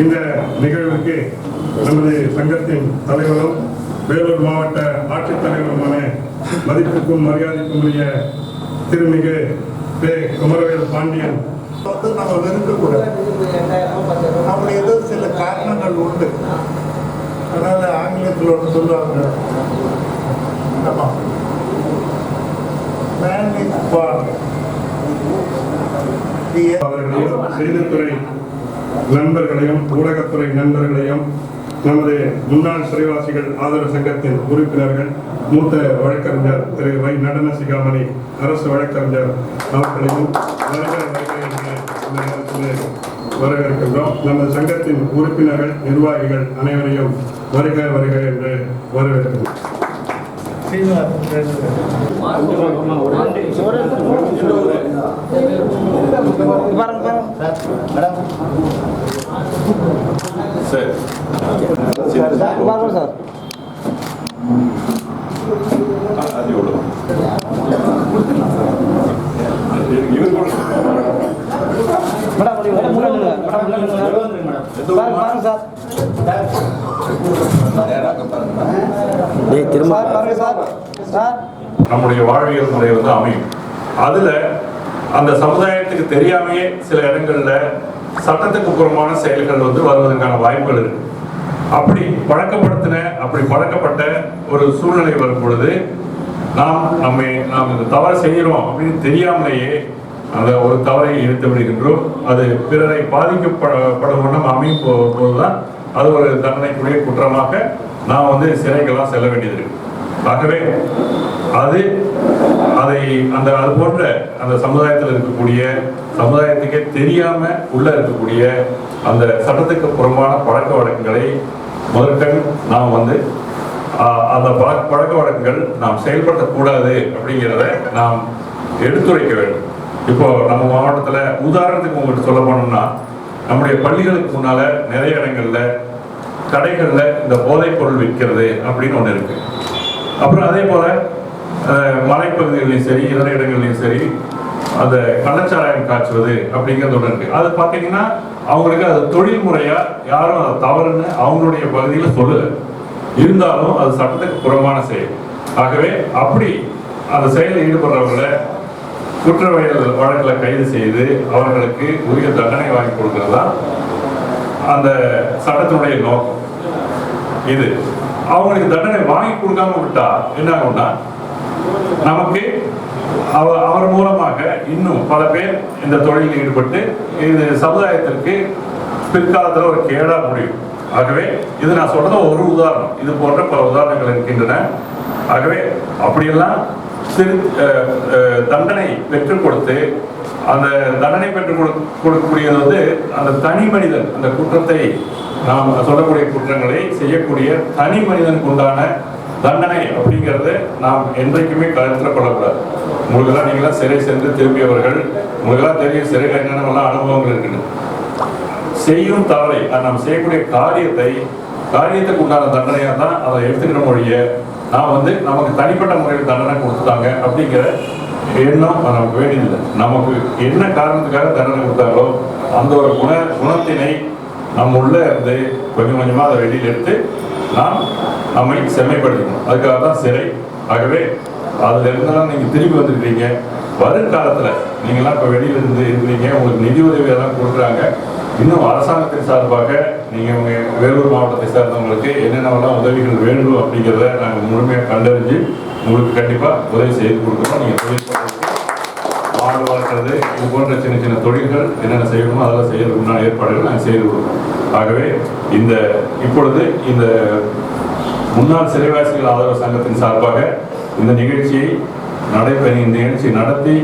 இந்த நிகழ்வுக்கு நமது சங்கத்தின் தலைவரும் வேலூர் மாவட்ட ஆட்சித்தலைவருமான மதிப்புக்கும் மரியாதைக்கும் உரிய திருமிகு பே குமரவேல் பாண்டியன். வந்து நம்ம வெறுக்கக்கூடாது அப்படி ஏதோ சில காரணங்கள் உண்டு. அதனால ஆங்கிலத்தில் ஒன்று சொல்லுவாங்க. ஆமா. Man is born. The அவர்களையும் செய்தித்துறை நண்பர்களையும் ஊடகத்துறை நண்பர்களையும் நமது முன்னாள் சிறைவாசிகள் ஆதரவு சங்கத்தின் உறுப்பினர்கள் மூத்த வழக்கறிஞர் திரு. வை. நடன சிகாமணி அரசு வழக்கறிஞர் அவர்களையும் வரவேற்கின்றோம். நமது சங்கத்தின் உறுப்பினர்கள் நிர்வாகிகள் அனைவரையும் வருக வருக என்று வரவேற்கிறோம் சார் சார். நம்முடைய வாழ்வியல் முறை வந்து அமையும். அதுல அந்த சமுதாயத்துக்கு தெரியாமையே சில இடங்கள்ல சட்டத்துக்கு புறமான செயல்கள் வந்து வருவதற்கான வாய்ப்புகள் இருக்கு. அப்படி பழக்கப்படுத்தின அப்படி பழக்கப்பட்ட ஒரு சூழ்நிலை வரும் பொழுது நாம் நம்மை நாம் இந்த தவறு செய்கிறோம் அப்படின்னு தெரியாமலேயே அந்த ஒரு தவறை இழுத்து விடுகின்றோம். அது பிறரை பாதிக்கப்படும் வண்ணம் அமையும் போதுதான். அது ஒரு தண்டனைக்குரிய குற்றமாக நாம் வந்து சிறைக்கெல்லாம் செல்ல வேண்டியது இருக்கு. ஆகவே அது அந்த அது போன்ற அந்த சமுதாயத்தில் இருக்கக்கூடிய சமுதாயத்துக்கே தெரியாம உள்ள இருக்கக்கூடிய அந்த சட்டத்துக்கு புறம்பான பழக்க வழக்கங்களை முதற்கண் நாம் வந்து ஆஹ், அந்த பழக்க பழக்க வழக்கங்கள் நாம் செயல்படுத்தக்கூடாது அப்படிங்கிறத நாம் எடுத்துரைக்க வேண்டும். இப்போ நம்ம மாவட்டத்தில் உதாரணத்துக்கு உங்களுக்கு சொல்ல போனோம்னா நம்முடைய பள்ளிகளுக்கு முன்னால நிறைய இடங்கள்ல கடைகளில் இந்த போதைப் பொருள் விற்கிறது அப்படின்னு ஒன்று இருக்கு. அப்புறம் அதே போல மலைப்பகுதிகளையும் சரி இதர இடங்கள்லையும் சரி அந்த கள்ளச்சாராயம் காய்ச்சுவது அப்படிங்கிறது ஒன்று இருக்கு. அது பார்த்தீங்கன்னா அவங்களுக்கு அது தொழில் முறையா யாரும் அதை தவறுன்னு அவங்களுடைய பகுதியில் சொல்லல. இருந்தாலும் அது சட்டத்துக்கு புறமான செயல். ஆகவே அப்படி அந்த செயலில் ஈடுபடுறவங்களை குற்றவியல் வழக்கில் கைது செய்து அவர்களுக்கு உரிய தண்டனை வாங்கி கொடுக்கிறது தான் அந்த சட்டத்தினுடைய நோக்கம். இது. அவங்களுக்கு தண்டனை வாங்கி கொடுக்காம விட்டா என்ன ஆகும்னா நமக்கு அவர் அவர் மூலமாக இன்னும் பல பேர் இந்த தொழிலில் ஈடுபட்டு இது சமுதாயத்திற்கு பிற்காலத்தில் ஒரு கேடா முடியும். ஆகவே இது நான் சொல்றது ஒரு உதாரணம். இது போன்ற பல உதாரணங்கள் இருக்கின்றன. ஆகவே அப்படியெல்லாம் சிறு அஹ், அஹ், தண்டனை பெற்றுக் கொடுத்து அந்த தண்டனை பெற்றுக் கொடு- கொடுக்கக்கூடியது வந்து அந்த தனி மனிதன் அந்த குற்றத்தை நாம் சொல்லக்கூடிய குற்றங்களை செய்யக்கூடிய தனி மனிதனுக்கு உண்டான தண்டனை அப்படிங்கிறத நாம் என்றைக்குமே கருத்தில் கொள்ளக்கூடாது. உங்களுக்கெல்லாம் நீங்களாம் சிறை சென்று திரும்பியவர்கள் உங்களுக்கெல்லாம் தெரியும் சிறையில் என்னென்னலாம் அனுபவங்கள் இருக்குது செய்யும் தவறை நாம் செய்யக்கூடிய காரியத்தை காரியத்துக்கு உண்டான தண்டனையாக தான் அதை எடுத்துக்கிற மொழிய நான் வந்து நமக்கு தனிப்பட்ட முறையில் தண்டனை கொடுத்துட்டாங்க அப்படிங்கிற எண்ணம் நமக்கு வேண்டியதில்லை. நமக்கு என்ன காரணத்துக்காக தண்டனை கொடுத்தாங்களோ அந்த ஒரு குண குணத்தினை நம்ம உள்ள இருந்து கொஞ்சம் கொஞ்சமாக அதை வெளியில் எடுத்து நாம் நம்மை செம்மைப்படுத்தணும் அதுக்காக தான் சிறை ஆகவே அதுல இருந்தெல்லாம் நீங்க திரும்பி வந்திருக்கீங்க வருங்காலத்துல நீங்களாம் இப்ப வெளியில இருந்து இருக்கிறீங்க. உங்களுக்கு நிதி உதவி எல்லாம் கொடுக்குறாங்க. இன்னும் அரசாங்கத்தின் சார்பாக நீங்க உங்க வேலூர் மாவட்டத்தை சார்ந்தவங்களுக்கு என்னென்னலாம் உதவிகள் வேண்டும் அப்படிங்கிறத நாங்கள் முழுமையாக கண்டறிஞ்சு உங்களுக்கு கண்டிப்பா உதவி செய்து கொடுக்குறோம் நீங்க தொழில் பண்றதுக்கு மாடு வளர்க்குறது இது போன்ற சின்ன சின்ன தொழில்கள் என்னென்ன செய்யணுமோ அதெல்லாம் செய்யறதுக்கு உண்டான ஏற்பாடுகள் நாங்கள் செய்து கொடுக்குறோம். ஆகவே இந்த இப்பொழுது இந்த முன்னாள் சிறைவாசிகள் ஆதரவு சங்கத்தின் சார்பாக இந்த நிகழ்ச்சியை நடைபெற இந்த நிகழ்ச்சி நடத்தி